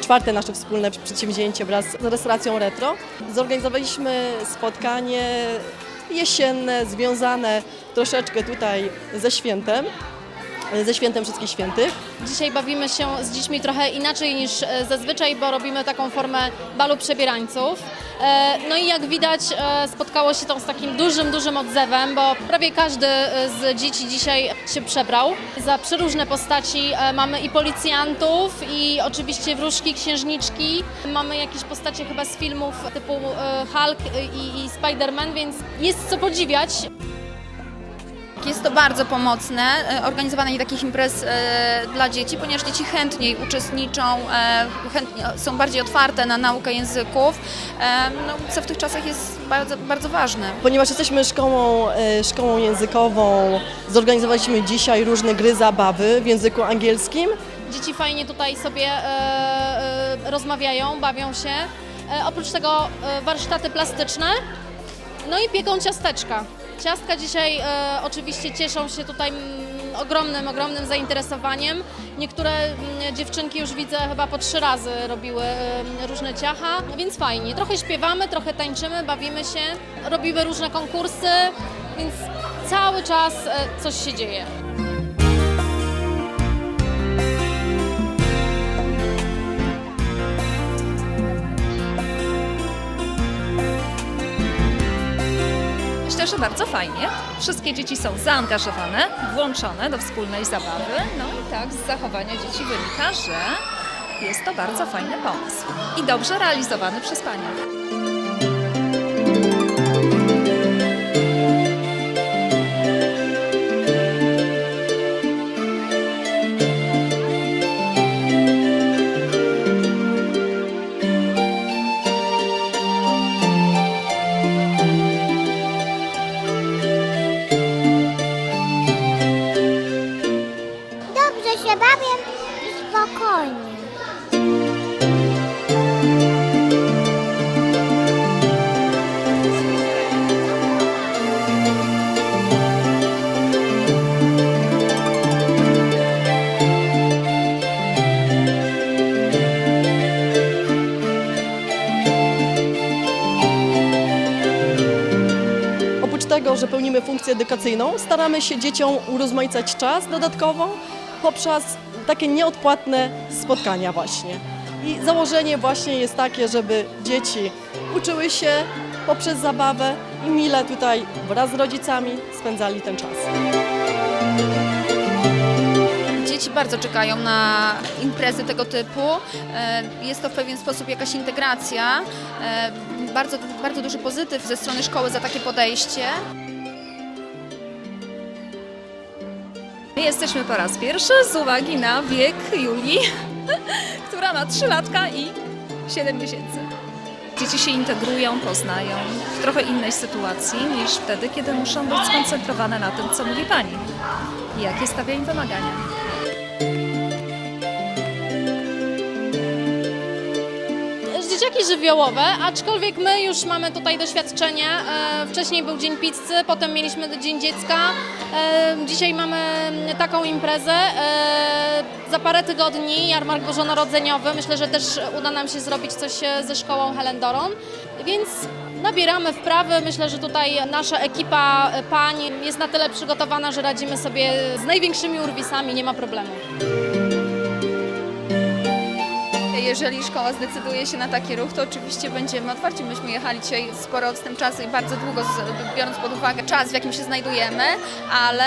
czwarte nasze wspólne przedsięwzięcie wraz z restauracją Retro. Zorganizowaliśmy spotkanie jesienne, związane troszeczkę tutaj ze świętem, ze świętem Wszystkich Świętych. Dzisiaj bawimy się z dziećmi trochę inaczej niż e, zazwyczaj, bo robimy taką formę balu przebierańców. E, No i jak widać e, spotkało się to z takim dużym, dużym odzewem, bo prawie każdy e, z dzieci dzisiaj się przebrał. Za przeróżne postaci e, mamy i policjantów, i oczywiście wróżki, księżniczki. Mamy jakieś postacie chyba z filmów typu e, Hulk i Spider-Man, więc jest co podziwiać. Jest to bardzo pomocne, e, organizowanie takich imprez e, dla dzieci, ponieważ dzieci chętniej uczestniczą, e, chętnie, są bardziej otwarte na naukę języków, no, co w tych czasach jest bardzo, bardzo ważne. Ponieważ jesteśmy szkołą, szkołą językową, zorganizowaliśmy dzisiaj różne gry, zabawy w języku angielskim. Dzieci fajnie tutaj sobie rozmawiają, bawią się. Oprócz tego warsztaty plastyczne, no i pieką ciasteczka. Ciastka dzisiaj e, oczywiście cieszą się tutaj mm, ogromnym, ogromnym zainteresowaniem. Niektóre mm, dziewczynki już widzę chyba po trzy razy robiły e, różne ciacha, więc fajnie. Trochę śpiewamy, trochę tańczymy, bawimy się, robimy różne konkursy, więc cały czas e, coś się dzieje. Że bardzo fajnie. Wszystkie dzieci są zaangażowane, włączone do wspólnej zabawy. No i tak z zachowania dzieci wynika, że jest to bardzo fajny pomysł i dobrze realizowany przez Panią. Spokojnie. Oprócz tego, że pełnimy funkcję edukacyjną, staramy się dzieciom urozmaicać czas dodatkowo poprzez takie nieodpłatne spotkania właśnie. I założenie właśnie jest takie, żeby dzieci uczyły się poprzez zabawę i mile tutaj wraz z rodzicami spędzali ten czas. Dzieci bardzo czekają na imprezy tego typu. E, Jest to w pewien sposób jakaś integracja. E, Bardzo, bardzo duży pozytyw ze strony szkoły za takie podejście. Jesteśmy po raz pierwszy z uwagi na wiek Julii, która ma 3 latka i 7 miesięcy. Dzieci się integrują, poznają w trochę innej sytuacji niż wtedy, kiedy muszą być skoncentrowane na tym, co mówi Pani i jakie stawia im wymagania. Dzieciaki żywiołowe, aczkolwiek my już mamy tutaj doświadczenie. E, Wcześniej był Dzień Pizzy, potem mieliśmy Dzień Dziecka. E, Dzisiaj mamy taką imprezę. E, Za parę tygodni jarmark bożonarodzeniowy. Myślę, że też uda nam się zrobić coś ze szkołą Helendoron. Więc nabieramy wprawy. Myślę, że tutaj nasza ekipa pań jest na tyle przygotowana, że radzimy sobie z największymi urwisami, nie ma problemu. Jeżeli szkoła zdecyduje się na taki ruch, to oczywiście będziemy otwarci. Myśmy jechali dzisiaj sporo odstęp czasu i bardzo długo, biorąc pod uwagę czas, w jakim się znajdujemy, ale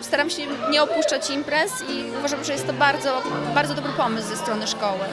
staram się nie opuszczać imprez i uważam, że jest to bardzo, bardzo dobry pomysł ze strony szkoły.